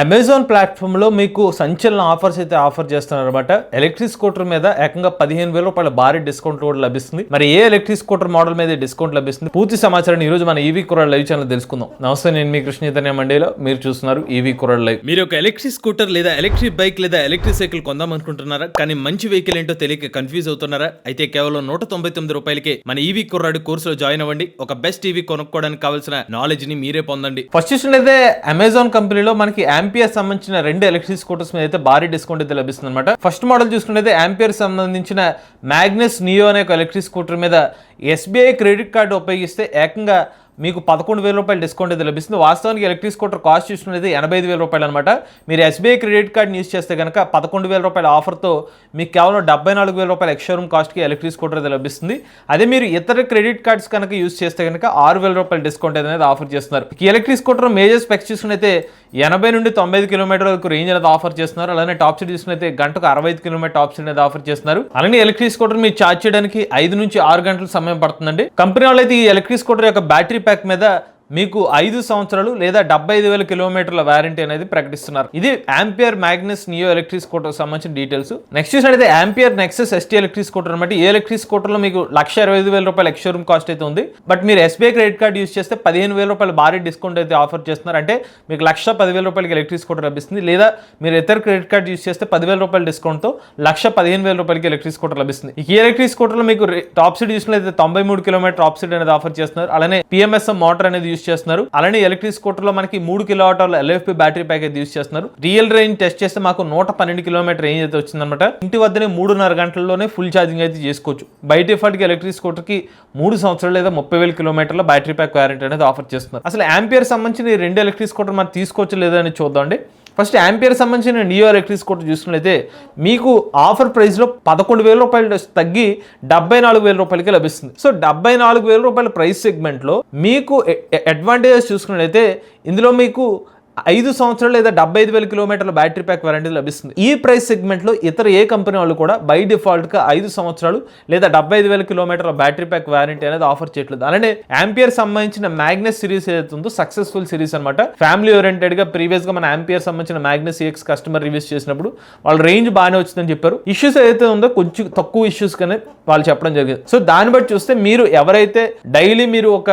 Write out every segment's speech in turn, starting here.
Amazon ప్లాట్ఫామ్లో మీకు సంచలన ఆఫర్స్ అయితే ఆఫర్ చేస్తున్నారు అనమాట ఎలక్ట్రిక్ స్కూటర్ మీద ఏకంగా పదిహేను వేల రూపాయల భారీ డిస్కౌంట్ కూడా లభిస్తుంది. మరి ఏ ఎలక్ట్రిక్ స్కూటర్ మోడల్ మీద డిస్కౌంట్ లభిస్తుంది? పూర్తి సమాచారాన్ని ఈ రోజు మన ఈవీ కురాడ్ లైవ్ ఛానల్ తెలుసుకుందాం. నమస్తే నేను మీ కృష్ణ చైతన్య మండేలో. మీరు చూస్తున్నారు ఈవీ కురాడ్ లైవ్ మీరు ఒక ఎలక్ట్రిక్ స్కూటర్ లేదా ఎలక్ట్రిక్ బైక్ లేదా ఎలక్ట్రిక్ సైకిల్ కొందాం అనుకుంటున్నారా? కానీ మంచి వెహికల్ ఏంటో తెలియక కన్ఫ్యూజ్ అవుతున్నారా? అయితే కేవలం నూట తొంభై తొమ్మిది రూపాయలకే మన ఈవీ కుర్రాడు కోర్సులో జాయిన్ అవ్వండి. ఒక బెస్ట్ ఈవీ కొనుక్కోవడానికి కావాల్సిన నాలెడ్జ్ని మీరే పొందండి. ఫస్ట్ చూసినట్లయితే అమెజాన్ కంపెనీలో మనకి యాంపియర్ సంబంధించిన రెండు ఎలక్ట్రిక్ స్కూటర్స్ మీద అయితే భారీ డిస్కౌంట్ అయితే లభిస్తుంది అనమాట ఫస్ట్ మోడల్ చూసుకుంటే యాంపియర్ సంబంధించిన మ్యాగ్నస్ నియో అనే ఒక ఎలక్ట్రిక్ స్కూటర్ మీద ఎస్బీఐ క్రెడిట్ కార్డు ఉపయోగిస్తే ఏకంగా మీకు పదకొండు వేల రూపాయలు డిస్కౌంట్ అయితే లభిస్తుంది. వాస్తవానికి ఎలక్ట్రిక్ స్కూటర్ కాస్ట్ చూసుకునేది ఎనభై ఐదు వేల రూపాయలు అనమాట మీరు ఎస్బీఐ క్రెడిట్ కార్డ్ని యూస్ చేస్తే కనుక పదకొండు వేల రూపాయల ఆఫర్తో మీకు కేవలం డెబ్బై నాలుగు వేల రూపాయల ఎక్స్షోరూమ్ కాస్ట్కి ఎలక్ట్రిక్ స్కూటర్ అయితే లభిస్తుంది. అదే మీరు ఇతర క్రెడిట్ కార్డ్స్ కనుక యూస్ చేస్తే కనుక ఆరు వేల రూపాయల డిస్కౌంట్ అనేది ఆఫర్ చేస్తున్నారు. ఈ ఎలక్ట్రిక్ స్కూటర్ మేజర్ స్పెక్స్ చూసుకునైతే ఎనభై నుండి తొంభై ఐదు కిలోమీటర్ల వరకు రేంజ్ అనేది ఆఫర్ చేస్తున్నారు. అలానే టాప్ స్పీడ్ చూసుకున్నైతే గంటకు అరవై ఐదు కిలోమీటర్ టాప్ స్పీడ్ అనేది ఆఫర్ చేస్తున్నారు. అలానే ఎలక్ట్రిక్ స్కూటర్ మీరు ఛార్జ్ చేయడానికి ఐదు నుంచి ఆరు గంటల సమయం పడుతుందండి. కంపెనీ వాళ్ళు అయితే ఈ ఎలక్ట్రిక్ స్కూటర్ యొక్క బ్యాటరీ ప్యాక్ మీద మీకు ఐదు సంవత్సరాలు లేదా డెబ్బై ఐదు వేల కిలోమీటర్ల వారంటీ అనేది ప్రకటిస్తున్నారు. ఇది Ampere Magnus Neo electric scooter సంబంధించిన డీటెయిల్స్. నెక్స్ట్ చూసినట్లయితే Ampere Nexus ST electric scooter అనమాట ఈ ఎలక్ట్రిక్ స్కూటర్లో మీకు లక్ష ఇరవై ఐదు వేల రూపాయల రూమ్ కాస్ట్ అయితే ఉంది. బట్ మీరు ఎస్బీఐ క్రెడిట్ కార్డ్ యూస్ చేస్తే పదిహేను వేల రూపాయల భారీ డిస్కౌంట్ అయితే ఆఫర్ చేస్తున్నారు. అంటే మీకు లక్ష పదివేల రూపాయలకి ఎలక్ట్రిక్ స్కూటర్ లభిస్తుంది. లేదా మీరు ఇతర క్రెడిట్ కార్డ్ యూస్ చేస్తే పదివేల రూపాయల డిస్కౌంట్తో లక్ష పదిహేను వేల రూపాయలకి ఎలక్ట్రిక్ స్కూటర్ లభిస్తుంది. ఈ ఎలక్ట్రిక్ స్కూటర్లో మీకు టాప్ సీడ్ చూసినట్లయితే తొంభై మూడు కిలోమీటర్ టాప్ సీడ్ అనేది ఆఫర్ చేస్తున్నారు. అలానే పిఎంఎస్ఎం మోటార్ అనేది యూస్ చేస్తున్నారు. అలానే ఎలక్ట్రిక్ స్కూటర్లో మనకి మూడు kilo watt hour LFP battery అయితే యూస్ చేస్తున్నారు. రియల్ రేంజ్ టెస్ట్ చేస్తే మాకు నూట పన్నెండు కిలోమీటర్ రేంజ్ అయితే వచ్చిందనమాట ఇంటి వద్దనే మూడున్నర గంటల్లోనే ఫుల్ ఛార్జింగ్ అయితే చేసుకోవచ్చు. బయట డిఫాల్ట్కి ఎలక్ట్రిక్ స్కూటర్కి మూడు సంవత్సరాలు లేదా ముప్పై వేల కిలోమీటర్ల బ్యాటరీ ప్యాక్ వారంటీ అనేది ఆఫర్ చేస్తున్నారు. అసలు యాంపియర్ సంబంధించిన రెండు ఎలక్ట్రిక్ స్కూటర్ మనం తీసుకోవచ్చు లేదా అని చూద్దామండి. ఫస్ట్ యాంపియర్ సంబంధించిన నియో ఎలక్ట్రిక్ స్కూటర్ చూసినట్లయితే మీకు ఆఫర్ ప్రైస్లో పదకొండు వేల రూపాయలు తగ్గి డెబ్బై నాలుగు వేల రూపాయలకి లభిస్తుంది. సో డెబ్బై నాలుగు వేల రూపాయల ప్రైస్ సెగ్మెంట్లో మీకు అడ్వాంటేజెస్ చూసుకున్నట్లయితే ఇందులో మీకు ఐదు సంవత్సరాలు లేదా డెబ్బై ఐదు వేల కిలోమీటర్ల బ్యాటరీ ప్యాక్ వారంటీ లభిస్తుంది. ఈ ప్రైస్ సెగ్మెంట్లో ఇతర ఏ కంపెనీ వాళ్ళు కూడా బై డిఫాల్ట్గా ఐదు సంవత్సరాలు లేదా డెబ్బై ఐదు వేల కిలోమీటర్ల బ్యాటరీ ప్యాక్ వారంటీ అనేది ఆఫర్ చేయట్లేదు. అలానే యాంపియర్ సంబంధించిన మ్యాగ్నెస్ సిరీస్ ఏదైతే ఉందో సక్సెస్ఫుల్ సిరీస్ అనమాట ఫ్యామిలీ ఓరియంటెడ్గా ప్రీవియస్గా మన యాంపియర్ సంబంధించిన మ్యాగ్నెస్ సిఎక్స్ కస్టమర్ రివ్యూస్ చేసినప్పుడు వాళ్ళ రేంజ్ బాగానే వచ్చిందని చెప్పారు. ఇష్యూస్ ఏదైతే ఉందో కొంచెం తక్కువ ఇష్యూస్ కానీ వాళ్ళు చెప్పడం జరిగింది. సో దాన్ని బట్టి చూస్తే మీరు ఎవరైతే డైలీ మీరు ఒక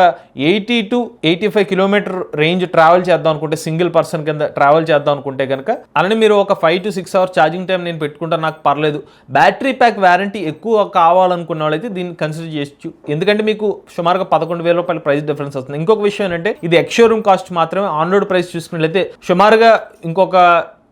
eighty to eighty five kilometer range travel చేద్దాం అనుకుంటే సింగిల్ పర్సన్ కింద ట్రావెల్ చేద్దాం అనుకుంటే కనుక అలానే మీరు ఒక five to six hour charging time నేను పెట్టుకుంటా నాకు పర్లేదు. బ్యాటరీ ప్యాక్ వారంటీ ఎక్కువ కావాలనుకున్న వాళ్ళైతే దీన్ని కన్సిడర్ చేయొచ్చు. ఎందుకంటే మీకు సుమారుగా పదకొండు వేల రూపాయల ప్రైస్ డిఫరెన్స్ వస్తుంది. ఇంకొక విషయం ఏంటంటే ఇది ఎక్స్షోరూమ్ కాస్ట్ మాత్రమే ఆన్ రోడ్ ప్రైస్ చూసుకున్నట్లయితే సుమారుగా ఇంకొక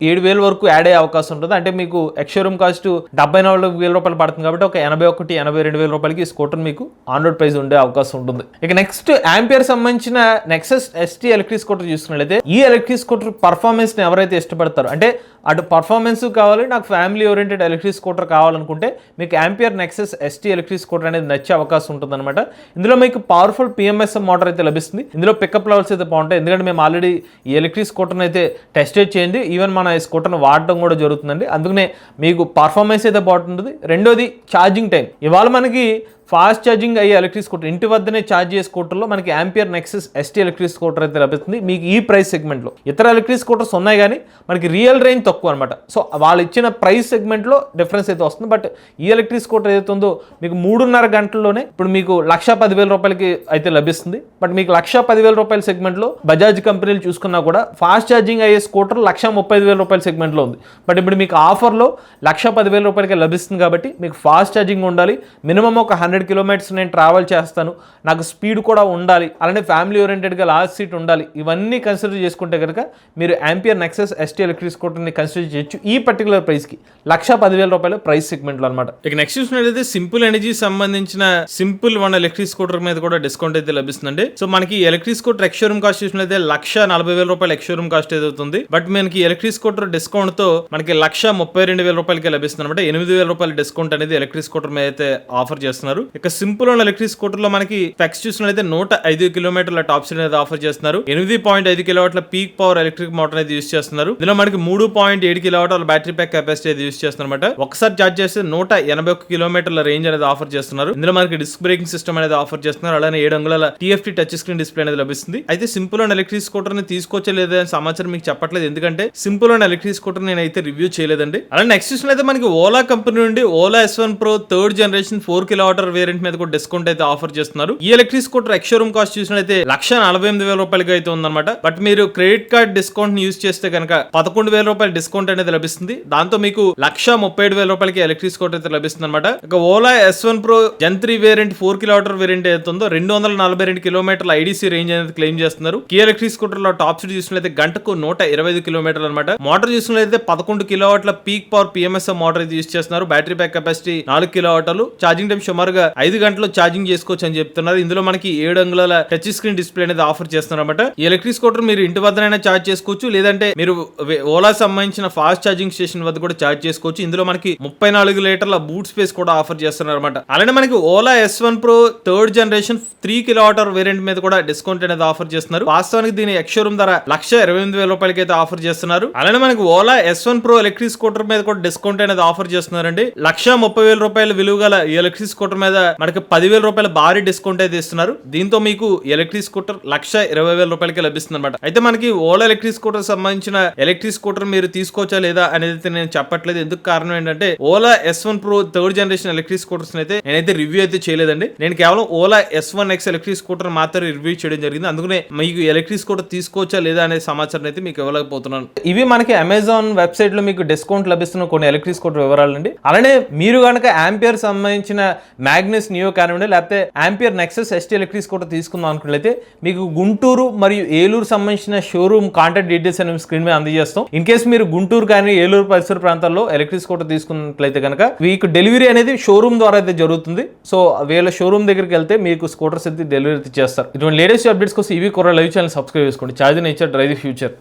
ఏడు వేల వరకు యాడ్ అయ్యే అవకాశం ఉంటుంది. అంటే మీకు ఎక్స్షోరూమ్ కాస్ట్ డెబ్బై నాలుగు వేల రూపాయలు పడుతుంది కాబట్టి ఒక ఎనభై ఒకటి ఎనభై రెండు వేల రూపాయలకి ఈ స్కూటర్ మీకు ఆన్ రోడ్ ప్రైస్ ఉండే అవకాశం ఉంటుంది. ఇక నెక్స్ట్ యాంపియర్ సంబంధించిన నెక్సెస్ ఎస్టీ ఎలక్ట్రిక్ స్కూటర్ చూసుకున్నట్లయితే ఈ ఎలక్ట్రిక్ స్కూటర్ పర్ఫార్మెన్స్ని ఎవరైతే ఇష్టపడతారు అంటే అటు పర్ఫార్మెన్స్ కావాలి నాకు ఫ్యామిలీ ఓరియంటెడ్ ఎలక్ట్రిక్ స్కూటర్ కావాలనుకుంటే మీకు Ampere Nexus ST electric scooter అనేది నచ్చే అవకాశం ఉంటుంది అనమాట ఇందులో మీకు పవర్ఫుల్ పిఎంఎస్ఎం మోటార్ అయితే లభిస్తుంది. ఇందులో పికప్ లెవెల్స్ అయితే బాగుంటాయి. ఎందుకంటే మేము ఆల్రెడీ ఈ ఎలక్ట్రిక్ స్కూటర్ని అయితే టెస్ట్ చేయండి. ఈవెన్ మన ఈ స్కూటర్ను వాడటం కూడా జరుగుతుందండి. అందుకనే మీకు పర్ఫార్మెన్స్ అయితే బాగుంటుంది. రెండోది ఛార్జింగ్ టైం ఇవాళ మనకి ఫాస్ట్ ఛార్జింగ్ అయ్యే ఎలక్ట్రిక్ స్కూటర్ ఇంటి వద్దనే ఛార్జ్ చేసే స్కూటర్లో మనకి Ampere Nexus ST electric scooter అయితే లభిస్తుంది. మీకు ఈ ప్రైస్ సెగ్మెంట్లో. ఇతర ఎలక్ట్రిక్ స్కూటర్స్ ఉన్నాయి కానీ మనకి రియల్ రేంజ్ తక్కువ అనమాట సో వాళ్ళు ఇచ్చిన ప్రైస్ సెగ్మెంట్లో డిఫరెన్స్ అయితే వస్తుంది. బట్ ఈ ఎలక్ట్రిక్ స్కూటర్ ఏదైతే ఉందో మీకు మూడున్నర గంటల్లోనే ఇప్పుడు మీకు లక్ష పదివేల రూపాయలకి అయితే లభిస్తుంది. బట్ మీకు లక్ష పదివేల రూపాయల సెగ్మెంట్లో బజాజ్ కంపెనీలు చూసుకున్నా కూడా ఫాస్ట్ ఛార్జింగ్ అయ్యే స్కూటర్ లక్ష ముప్పై ఐదు వేల రూపాయల సెగ్మెంట్లో ఉంది. బట్ ఇప్పుడు మీకు ఆఫర్లో లక్ష పదివేల రూపాయలకి లభిస్తుంది కాబట్టి మీకు ఫాస్ట్ ఛార్జింగ్ ఉండాలి. మినిమం ఒక హండ్రెడ్ కిలోమీటర్స్ నేను ట్రావెల్ చేస్తాను. నాకు స్పీడ్ కూడా ఉండాలి. అలానే ఫ్యామిలీ ఓరియంటెడ్గా లాస్ట్ సీట్ ఉండాలి. ఇవన్నీ కన్సిడర్ చేసుకుంటే కనుక మీరు యాంపియర్ నెక్సెస్ ఎస్టీ ఎలక్ట్రిక్ స్కూటర్ని కన్సిడర్ చేయొచ్చు. ఈ పర్టికులర్ ప్రైస్కి లక్ష పదివేల రూపాయల ప్రైస్ సెగ్మెంట్లో అనమాట ఇక నెక్స్ట్ చూసినట్లయితే సింపుల్ ఎనర్జీ సంబంధించిన సింపుల్ వన్ ఎలక్ట్రిక్ స్కూటర్ మీద కూడా డిస్కౌంట్ అయితే లభిస్తుందండి. సో మనకి electric scooter ex showroom cost చూసినట్లయితే లక్ష నలభై వేల రూపాయల ఎక్స్షోరూమ్ కాస్ట్ అవుతుంది. బట్ మనకి ఎలక్ట్రిక్ స్కూటర్ డిస్కౌంట్తో మనకి లక్ష ముప్పై రెండు వేల రూపాయలకి లభిస్తుంది అనమాట ఎనిమిది వేల రూపాయల డిస్కౌంట్ అనేది ఎలక్ట్రిక్ స్కూటర్ మీద అయితే ఆఫర్ చేస్తున్నారు. ఇక సింపుల్ ఉన్న ఎలక్ట్రిక్ స్కూటర్లో మనకి స్పెక్స్ చూసినట్లయితే నూట ఐదు కిలోమీటర్ల టాప్ స్పీడ్ అనేది ఆఫర్ చేస్తున్నారు. ఎనిమిది పాయింట్ ఐదు కిలోవాట్ల పీక్ పవర్ ఎలక్ట్రిక్ మోటార్ అనేది యూస్ చేస్తున్నారు. ఇందులో మనకి మూడు పాయింట్ ఏడు కిలోవాట్ల బ్యాటరీ ప్యాక్ కెపాసిటీ అది యూస్ చేస్తున్నమాట ఒకసారి చార్జ్ చేస్తే నూట ఎనభై ఒక్క కిలోమీటర్ల రేంజ్ అనేది ఆఫర్ చేస్తున్నారు. ఇందులో మనకి డిస్క్ బ్రేకింగ్ సిస్టమ్ అనేది ఆఫర్ చేస్తున్నారు. అలానే ఏడు అంగుళాల టీఎఫ్టీ టచ్ స్క్రీన్ డిస్ప్లే అనేది లభిస్తుంది. అయితే సింపుల్ అండ్ ఎలక్ట్రిక్ స్కూటర్ని తీసుకోవచ్చలేదు అని సమాచారం మీకు చెప్పట్లేదు. ఎందుకంటే సింపుల్ అండ్ ఎలక్ట్రిక్ స్కూటర్ నేను అయితే రివ్యూ చేయలేదండి. అలానే నెక్స్ట్ చూసిన అయితే మనకి ఓలా కంపెనీ నుండి Ola S One Pro third generation four kilo watt hour variant మీద కూడా డిస్కౌంట్ అయితే ఆఫర్ చేస్తున్నారు. ఈ electric scooter ex showroom cost చూసినట్లయితే లక్ష నలభై ఎనిమిది వేల రూపాయలకి అయితే ఉందన్నమాట. బట్ మీరు క్రెడిట్ కార్డ్ డిస్కౌంట్ని యూస్ చేస్తే కనుక పదకొండు వేల రూపాయల డిస్కౌంట్ అనేది లభిస్తుంది. దాంతో మీకు లక్ష ముప్పై ఏడు వేల రూపాయలకి ఎలక్ట్రిక్ స్కూటర్ అయితే లభిస్తుంది అనమాట ఇక Ola S One Pro Gen three variant four kilometer variant ఏదైతే ఉందో రెండు వందల నలభై రెండు కిలోమీటర్ల ఐడీసీ రేంజ్ అనేది క్లెయిమ్ చేస్తున్నారు. కీ ఎలక్ట్రిక్ స్కూటర్లో టాప్ స్పీడ్ చూసినట్లయితే గంటకు నూట ఇరవై ఐదు కిలోమీటర్లు అనమాట మోటార్ చూసినట్లయితే పదకొండు కిలోవాట్ల పీక్ పవర్ పిఎంఎస్ మోటార్ అయితే యూస్ చేస్తున్నారు. బ్యాటరీ బ్యాక్ కెపాసిటీ నాలుగు వాటర్ ఛార్జింగ్ టైం సుమారుగా ఐదు గంటలు ఛార్జింగ్ చేసుకోవచ్చు అని చెప్తున్నారు. ఇందులో మనకి ఏడు అంగుళాల టచ్ స్క్రీన్ డిస్ప్లే అనేది ఆఫర్ చేస్తున్నారు అనమాట ఈ ఎలక్ట్రిక్ స్కూటర్ మీరు ఇంటి వద్దనైనా ఛార్జ్ చేసుకోవచ్చు. లేదంటే మీరు ఓలా సంబంధించిన ఫాస్ట్ ఛార్జింగ్ స్టేషన్ వద్ద కూడా ఛార్జ్ చేసుకోవచ్చు. ఇందులో మనకి ముప్పై నాలుగు లీటర్ల బూట్ స్పేస్ కూడా ఆఫర్ చేస్తున్నారు అనమాట అలానే మనకి Ola S One Pro third generation three kilo watt hour variant మీద కూడా డిస్కౌంట్ అనేది ఆఫర్ చేస్తున్నారు. వాస్తవానికి దీని ఎక్స్షోరూమ్ ధర లక్ష ఇరవై ఎనిమిది వేల రూపాయలకి అయితే ఆఫర్ చేస్తున్నారు. అలానే మనకి Ola S One Pro electric scooter మీద కూడా డిస్కౌంట్ అనేది ఆఫర్ చేస్తున్నారండి. లక్ష ముప్పై వేల రూపాయల విలువ గల ఈ ఎలక్ట్రిక్ స్కూటర్ మీద మనకి పదివేల రూపాయల భారీ డిస్కౌంట్ అయితే ఇస్తున్నారు. దీంతో మీకు ఎలక్ట్రిక్ స్కూటర్ లక్ష ఇరవై వేల రూపాయలకి లభిస్తుంది అనమాట అయితే మనకి ఓలా ఎలక్ట్రిక్ స్కూటర్ సంబంధించిన ఎలక్ట్రిక్ స్కూటర్ మీరు తీసుకోవచ్చా లేదా అనేది నేను చెప్పట్లేదు. ఎందుకు కారణం ఏంటంటే Ola S One Pro third generation electric scooters అయితే నేనైతే రివ్యూ అయితే చేయలేదండి. నేను కేవలం Ola S One X electric scooter మాత్రమే రివ్యూ చేయడం జరిగింది. అందుకనే మీకు ఎలక్ట్రిక్ స్కూటర్ తీసుకోవచ్చా లేదా అనే సమాచారం అయితే మీకు ఇవ్వలేకపోతున్నాను. ఇవి మనకి అమెజాన్ వెబ్సైట్లో మీకు డిస్కౌంట్ లభిస్తున్న కొన్ని ఎలక్ట్రిక్ స్కూటర్ వివరాలండి. అలానే మీరు కనుక ఆంపియర్ సంబంధించిన మ్యాగ్నస్ నియో కానివ్వండి లేకపోతే Ampere Nexus ST electric scooter తీసుకుందాం అనుకున్నట్లయితే మీకు గుంటూరు మరియు ఏలూరు సంబంధించిన షోరూమ్ కాంటాక్ట్ డీటెయిల్స్ అనేవి స్క్రీన్ మీద అందజేస్తాం. ఇన్ కేసు మీరు గుంటూరు కానీ ఏలూరు పరిసర ప్రాంతాల్లో ఎలక్ట్రిక్ స్కూటర్ తీసుకున్నట్లయితే కనుక మీకు డెలివరీ అనేది షోరూమ్ ద్వారా అయితే జరుగుతుంది. సో వీళ్ళ షోరూమ్ దగ్గరికి వెళ్తే మీకు స్కూటర్స్ అయితే డెలివరీ చేస్తారు ఇటువంటి లేటెస్ట్ అప్డేట్స్ కోసం ఇవి కూడా లైవ్ ఛానల్ సబ్స్క్రైబ్ చేసుకోండి. Charge nature drive future.